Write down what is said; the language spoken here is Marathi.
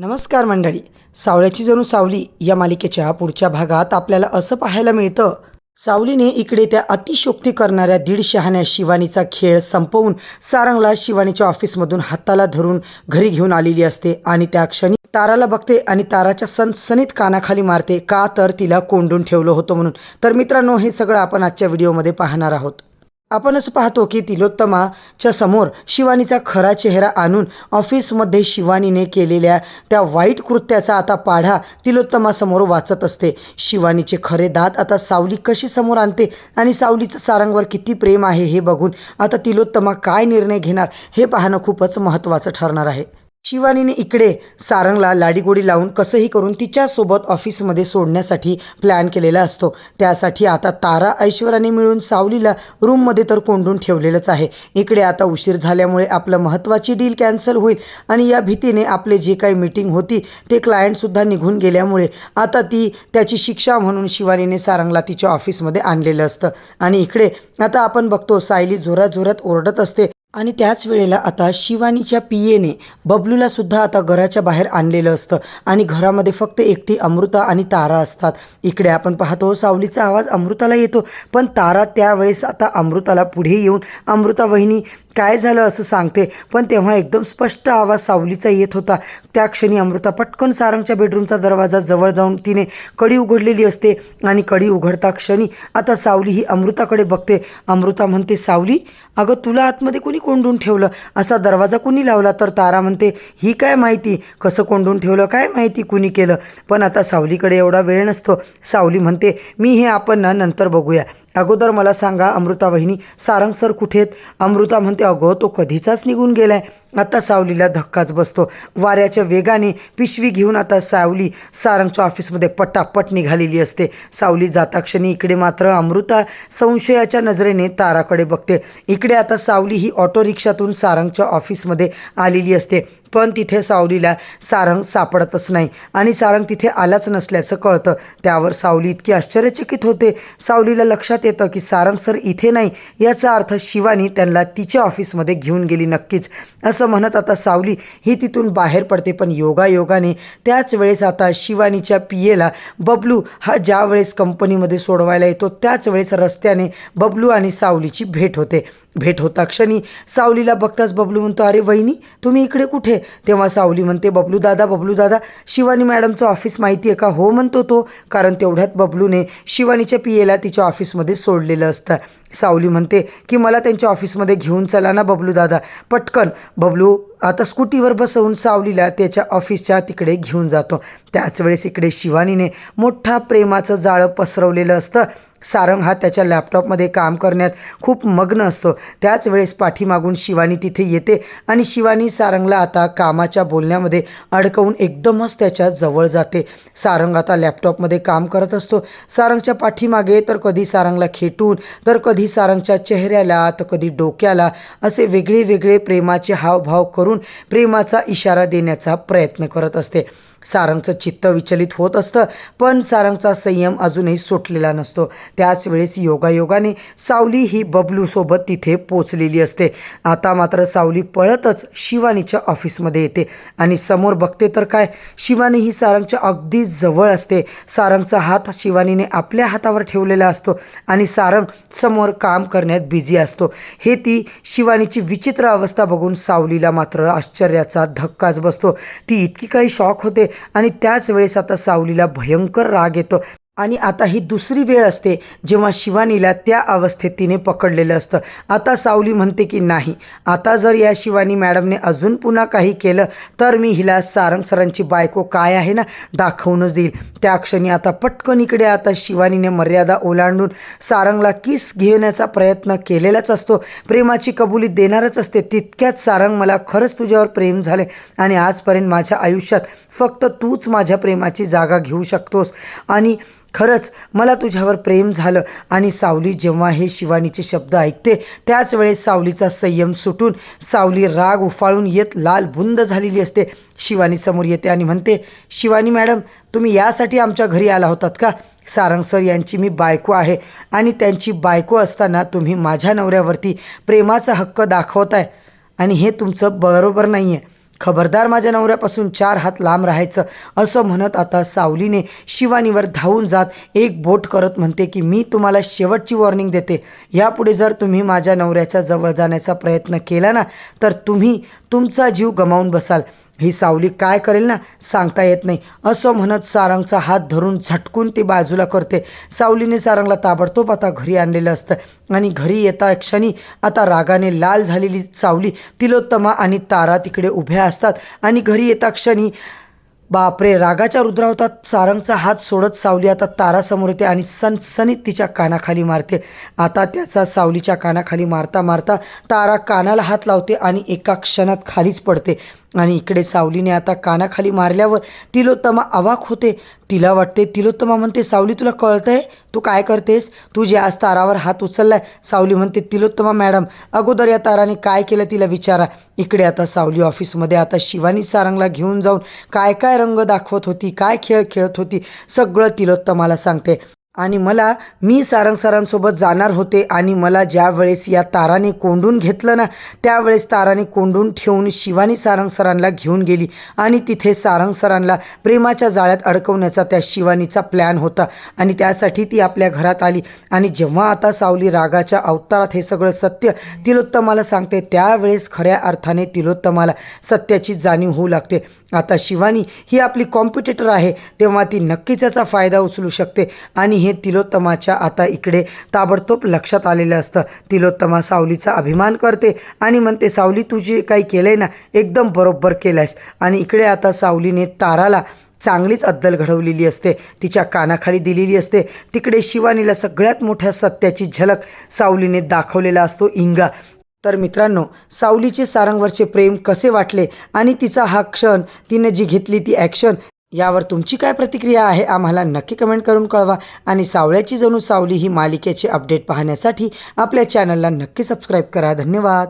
नमस्कार मंडळी. सावळ्याची जणू सावली या मालिकेच्या पुढच्या भागात आपल्याला असं पाहायला मिळतं सावलीने इकडे त्या अतिशोक्ती करणाऱ्या दीड शहाण्या शिवानीचा खेळ संपवून सारंगला शिवानीच्या ऑफिसमधून हाताला धरून घरी घेऊन आलेली असते आणि त्या क्षणी ताराला बघते आणि ताराच्या सनसनीत कानाखाली मारते का तर तिला कोंडून ठेवलं होतं म्हणून. तर मित्रांनो हे सगळं आपण आजच्या व्हिडिओमध्ये पाहणार आहोत. आपण असं पाहतो की तिलोत्तमाच्या समोर शिवानीचा खरा चेहरा आणून ऑफिसमध्ये शिवानीने केलेल्या त्या वाईट कृत्याचा आता पाढा तिलोत्तमासमोर वाचत असते. शिवानीचे खरे दात आता सावली कशी समोर आणते आणि सावलीचं सारंगवर किती प्रेम आहे हे बघून आता तिलोत्तमा काय निर्णय घेणार हे पाहणं खूपच महत्त्वाचं ठरणार आहे. शिवानीने इकडे सारंगला लाडीगोडी लावून कसंही करून तिच्यासोबत ऑफिसमध्ये सोडण्यासाठी प्लॅन केलेला असतो. त्यासाठी आता तारा ऐश्वर्याने मिळून सावलीला रूममध्ये तर कोंडून ठेवलेलंच आहे. इकडे आता उशीर झाल्यामुळे आपलं महत्त्वाची डील कॅन्सल होईल आणि या भीतीने आपले जे काही मीटिंग होती ते क्लायंटसुद्धा निघून गेल्यामुळे आता ती त्याची शिक्षा म्हणून शिवानीने सारंगला तिच्या ऑफिसमध्ये आणलेलं असतं. आणि इकडे आता आपण बघतो सायली जोरात जोरात ओरडत असते. आणि त्याच वेळेला आता शिवानीच्या पियेने बबलूला सुद्धा आता घराच्या बाहेर आणलेलं असतं. आणि घरामध्ये फक्त एकटी अमृता आणि तारा असतात. इकडे आपण पाहतो सावलीचा आवाज अमृताला येतो. पण तारा त्यावेळेस आता अमृताला पुढे येऊन अमृता वहिनी काय झालं असं सांगते. पण तेव्हा एकदम स्पष्ट आवाज सावलीचा येत होता. त्या क्षणी अमृता पटकन सारंगच्या बेडरूमचा दरवाजा जवळ जाऊन तिने कडी उघडलेली असते आणि कडी उघडता क्षणी आता सावली ही अमृताकडे बघते. अमृता म्हणते सावली अगं तुला आतमध्ये कोणी कोंडून ठेवलं? असा दरवाजा कुणी लावला? तर तारा म्हणते ही काय माहिती? कसं कोंडून ठेवलं? काय माहिती कुणी केलं? पण आता सावलीकडे एवढा वेळ नसतो. सावली म्हणते मी हे आपण ना नंतर बघूया. अगोदर मला सांगा अमृता वहिनी सारंग सर कुठे आहेत? अमृता म्हणते अगं तो कधीचाच निघून गेलाय. आता सावलीला धक्काच बसतो. वाऱ्याच्या वेगाने पिशवी घेऊन आता सावली सारंगच्या ऑफिसमध्ये पटापट निघालेली असते. सावली जाता क्षणी इकडे मात्र अमृता संशयाच्या नजरेने ताराकडे बघते. इकडे आता सावली ही ऑटो रिक्षातून सारंगच्या ऑफिसमध्ये आलेली असते. पण तिथे सावलीला सारंग सापडतच नाही. आणि सारंग तिथे आलाच नसल्याचं कळतं. त्यावर सावली इतकी आश्चर्यचकित होते. सावलीला लक्षात येतं की सारंग सर इथे नाही. याचा अर्थ शिवानी त्यांना तिच्या ऑफिसमध्ये घेऊन गेली नक्कीच. असं म्हणत आता सावली ही तिथून बाहेर पडते. पण योगायोगाने त्याच वेळेस आता शिवानीच्या पी एला बबलू हा ज्या वेळेस कंपनीमध्ये सोडवायला येतो त्याच वेळेस रस्त्याने बबलू आणि सावलीची भेट होते. भेट होता क्षणी. सावलीला बघताच बबलू म्हणतो अरे वहिनी तुम्ही इकडे कुठे? तेव्हा सावली म्हणते बबलू दादा बबलू दादा शिवानी मॅडमचं ऑफिस माहिती आहे का? हो म्हणतो तो कारण तेवढ्यात बबलूने शिवानीच्या पियेला तिच्या ऑफिसमध्ये सोडलेलं असतं. सावली म्हणते की मला त्यांच्या ऑफिसमध्ये घेऊन चला ना बबलू दादा. पटकन बबलू आता स्कूटीवर बसवून सावलीला त्याच्या ऑफिसच्या तिकडे घेऊन जातो. त्याच वेळेस इकडे शिवानीने मोठा प्रेमाचं जाळं पसरवलेलं असतं. सारंग हा त्याच्या लॅपटॉपमध्ये काम करण्यात खूप मग्न असतो. त्याच वेळेस पाठीमागून शिवानी तिथे येते आणि शिवानी सारंगला आता कामाच्या बोलण्यामध्ये अडकवून एकदमच त्याच्याजवळ जाते. सारंग आता लॅपटॉपमध्ये काम करत असतो. सारंगच्या पाठीमागे तर कधी सारंगला खेटून तर कधी सारंगच्या चेहऱ्याला तर कधी डोक्याला असे वेगळे वेगळे प्रेमाचे हावभाव करून प्रेमाचा इशारा देण्याचा प्रयत्न करत असते. सारंगचं चित्त विचलित होत असतं पण सारंगचा संयम अजूनही सुटलेला नसतो. त्याच वेळेस योगायोगाने सावली ही बबलूसोबत तिथे पोचलेली असते. आता मात्र सावली पळतच शिवानीच्या ऑफिसमध्ये येते. आणि समोर बघते तर काय शिवानी ही सारंगच्या अगदी जवळ असते. सारंगचा हात शिवानीने आपल्या हातावर ठेवलेला असतो आणि सारंग समोर काम करण्यात बिझी असतो. हे ती शिवानीची विचित्र अवस्था बघून सावलीला मात्र आश्चर्याचा धक्काच बसतो. ती इतकी काही शॉक होते आणि त्याच वेळेस आता सावलीला भयंकर राग येतो. आणि आता ही दुसरी वेळ असते जेव्हा शिवानीला त्या अवस्थेत तिने पकडलेलं असतं. आता सावली म्हणते की नाही आता जर या शिवानी मॅडमने अजून पुन्हा काही केलं तर मी हिला सारंग सरांची बायको काय आहे ना दाखवूनच देईल. त्या क्षणी आता पटकन इकडे आता शिवानीने मर्यादा ओलांडून सारंगला किस घेण्याचा प्रयत्न केलेलाच असतो. प्रेमाची कबुली देणारच असते. तितक्यात सारंग मला खरंच तुझ्यावर प्रेम झाले आणि आजपर्यंत माझ्या आयुष्यात फक्त तूच माझ्या प्रेमाची जागा घेऊ शकतोस. आणि खरंच मला तुझ्यावर प्रेम झालं आणि सावली जेव्हा हे शिवानीचे शब्द ऐकते त्याच वेळेस सावलीचा संयम सुटून सावली राग उफाळून येत लाल बुंद झालेली असते. शिवानी समोर येते आणि म्हणते शिवानी मॅडम तुम्ही यासाठी आमच्या घरी आला होतात का? सारंग सर यांची मी बायको आहे आणि त्यांची बायको असताना तुम्ही माझ्या नवऱ्यावरती प्रेमाचा हक्क दाखवताय आणि हे तुमचं बरोबर नाही आहे खबरदार माझ्या नवऱ्यापासून चार हात लांब राहायचं असं म्हणत आता सावलीने शिवानीवर धावून जात एक बोट करत म्हणते की मी तुम्हाला शेवटची वॉर्निंग देते. यापुढे जर तुम्ही माझ्या नवऱ्याच्या जवळ जाण्याचा प्रयत्न केला ना तर तुम्ही तुमचा जीव गमावून बसाल. ही सावली काय करेल ना सांगता येत नाही. असं म्हणत सारंगचा हात धरून झटकून ती बाजूला करते. सावलीने सारंगला ताबडतोब आता घरी आणलेलं असतं. आणि घरी येता क्षणी आता रागाने लाल झालेली सावली तिलोत्तमा आणि तारा तिकडे उभ्या असतात. आणि घरी येता क्षणी बापरे रागाच्या रुद्रावतात सारंगचा हात सोडत सावली आता तारासमोर येते आणि सनसनीत तिच्या कानाखाली मारते. आता त्याचा सावलीच्या कानाखाली मारता मारता तारा कानाला हात लावते आणि एका क्षणात खालीच पडते. आणि इकडे सावलीने आता कानाखाली मारल्यावर तिलोत्तमा अवाक होते. तिला वाटते तिलोत्तमा म्हणते सावली तुला कळतंय? तू काय करतेस? तू जे आज तारावर हात उचललाय. सावली म्हणते तिलोत्तमा मॅडम अगोदर या ताराने काय केलं तिला विचारा. इकडे आता सावली ऑफिसमध्ये आता शिवानी सारंगला घेऊन जाऊन काय काय रंग दाखवत होती काय खेळ खेळत होती सगळं तिलोत्तमाला सांगते. आणि मला मी सारंग सरांसोबत जाणार होते आणि मला ज्यावेळेस या ताराने कोंडून घेतलं ना त्यावेळेस ताराने कोंडून ठेवून शिवानी सारंग सरांना घेऊन गेली. आणि तिथे सारंग सरांना प्रेमाच्या जाळ्यात अडकवण्याचा त्या शिवानीचा प्लॅन होता. आणि त्यासाठी ती आपल्या घरात आली. आणि जेव्हा आता सावली रागाच्या अवतारात हे सगळं सत्य तिलोत्तमाला सांगते त्यावेळेस खऱ्या अर्थाने तिलोत्तमाला सत्याची जाणीव होऊ लागते. आता शिवानी ही आपली कॉम्पिटिटर आहे तेव्हा ती नक्कीच याचा फायदा उचलू शकते. आणि हे हे तिलोत्तमाच्या आता इकडे ताबडतोब लक्षात आलेलं असतं. तिलोत्तमा सावलीचा अभिमान करते आणि म्हणते सावली तू जे काही केलं आहे ना एकदम बरोबर केलं आहेस आणि इकडे आता सावलीने ताराला चांगलीच अद्दल घडवलेली असते. तिच्या कानाखाली दिलेली असते. तिकडे शिवानीला सगळ्यात मोठ्या सत्याची झलक सावलीने दाखवलेला असतो इंगा. तर मित्रांनो सावलीचे सारंगवरचे प्रेम कसे वाटले? आणि तिचा हा क्षण तिने जी घेतली ती ॲक्शन यावर तुमची काय प्रतिक्रिया आहे आम्हाला नक्की कमेंट करून कळवा. आणि सावळ्याची जणू सावली ही मालिकेचे अपडेट पाहण्यासाठी आपल्या चॅनलला नक्की सबस्क्राईब करा. धन्यवाद.